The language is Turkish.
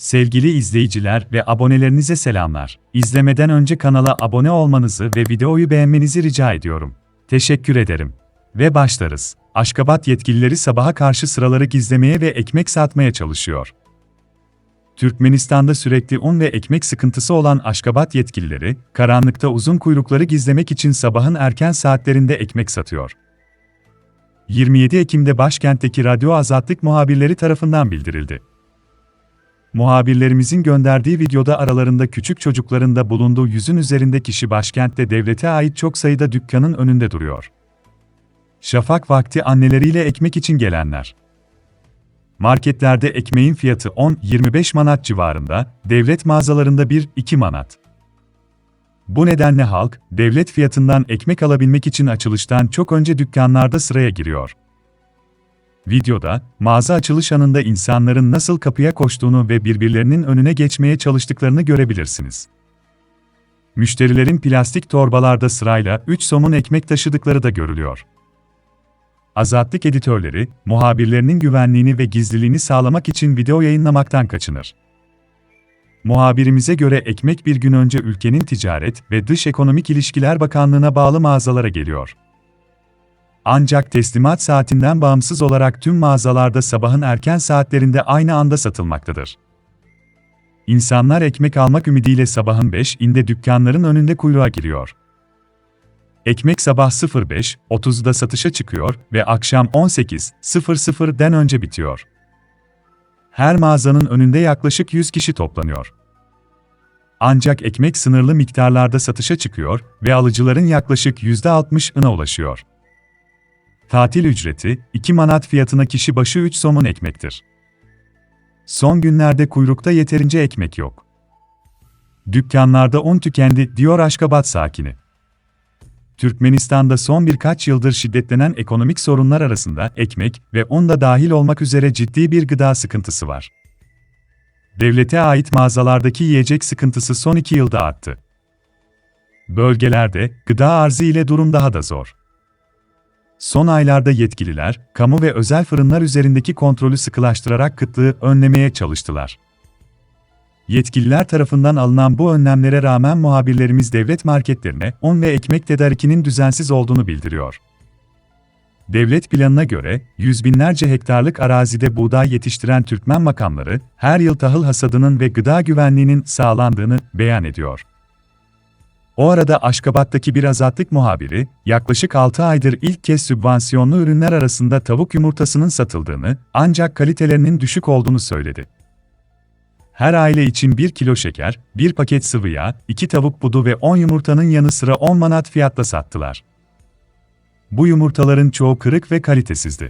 Sevgili izleyiciler ve abonelerinize selamlar. İzlemeden önce kanala abone olmanızı ve videoyu beğenmenizi rica ediyorum. Teşekkür ederim. Ve başlarız. Aşkabat yetkilileri sabaha karşı sıraları gizlemeye ve ekmek satmaya çalışıyor. Türkmenistan'da sürekli un ve ekmek sıkıntısı olan Aşkabat yetkilileri, karanlıkta uzun kuyrukları gizlemek için sabahın erken saatlerinde ekmek satıyor. 27 Ekim'de başkentteki Radyo Azatlık muhabirleri tarafından bildirildi. Muhabirlerimizin gönderdiği videoda aralarında küçük çocukların da bulunduğu yüzün üzerinde kişi başkentte devlete ait çok sayıda dükkanın önünde duruyor. Şafak vakti anneleriyle ekmek için gelenler. Marketlerde ekmeğin fiyatı 10-25 manat civarında, devlet mağazalarında 1-2 manat. Bu nedenle halk, devlet fiyatından ekmek alabilmek için açılıştan çok önce dükkanlarda sıraya giriyor. Videoda, mağaza açılış anında insanların nasıl kapıya koştuğunu ve birbirlerinin önüne geçmeye çalıştıklarını görebilirsiniz. Müşterilerin plastik torbalarda sırayla 3 somun ekmek taşıdıkları da görülüyor. Azatlık editörleri, muhabirlerinin güvenliğini ve gizliliğini sağlamak için video yayınlamaktan kaçınır. Muhabirimize göre ekmek bir gün önce ülkenin Ticaret ve Dış Ekonomik İlişkiler Bakanlığı'na bağlı mağazalara geliyor. Ancak teslimat saatinden bağımsız olarak tüm mağazalarda sabahın erken saatlerinde aynı anda satılmaktadır. İnsanlar ekmek almak ümidiyle sabahın 5'inde dükkanların önünde kuyruğa giriyor. Ekmek sabah 05.30'da satışa çıkıyor ve akşam 18.00'den önce bitiyor. Her mağazanın önünde yaklaşık 100 kişi toplanıyor. Ancak ekmek sınırlı miktarlarda satışa çıkıyor ve alıcıların yaklaşık %60'ına ulaşıyor. Tatil ücreti, 2 manat fiyatına kişi başı 3 somun ekmektir. Son günlerde kuyrukta yeterince ekmek yok. Dükkanlarda un tükendi, diyor Aşkabat sakini. Türkmenistan'da son birkaç yıldır şiddetlenen ekonomik sorunlar arasında ekmek ve un da dahil olmak üzere ciddi bir gıda sıkıntısı var. Devlete ait mağazalardaki yiyecek sıkıntısı son iki yılda arttı. Bölgelerde gıda arzı ile durum daha da zor. Son aylarda yetkililer, kamu ve özel fırınlar üzerindeki kontrolü sıkılaştırarak kıtlığı önlemeye çalıştılar. Yetkililer tarafından alınan bu önlemlere rağmen muhabirlerimiz devlet marketlerine un ve ekmek tedarikinin düzensiz olduğunu bildiriyor. Devlet planına göre, yüz binlerce hektarlık arazide buğday yetiştiren Türkmen makamları, her yıl tahıl hasadının ve gıda güvenliğinin sağlandığını beyan ediyor. O arada Aşkabat'taki bir azatlık muhabiri, yaklaşık 6 aydır ilk kez sübvansiyonlu ürünler arasında tavuk yumurtasının satıldığını, ancak kalitelerinin düşük olduğunu söyledi. Her aile için 1 kilo şeker, 1 paket sıvı yağ, 2 tavuk budu ve 10 yumurtanın yanı sıra 10 manat fiyatla sattılar. Bu yumurtaların çoğu kırık ve kalitesizdi.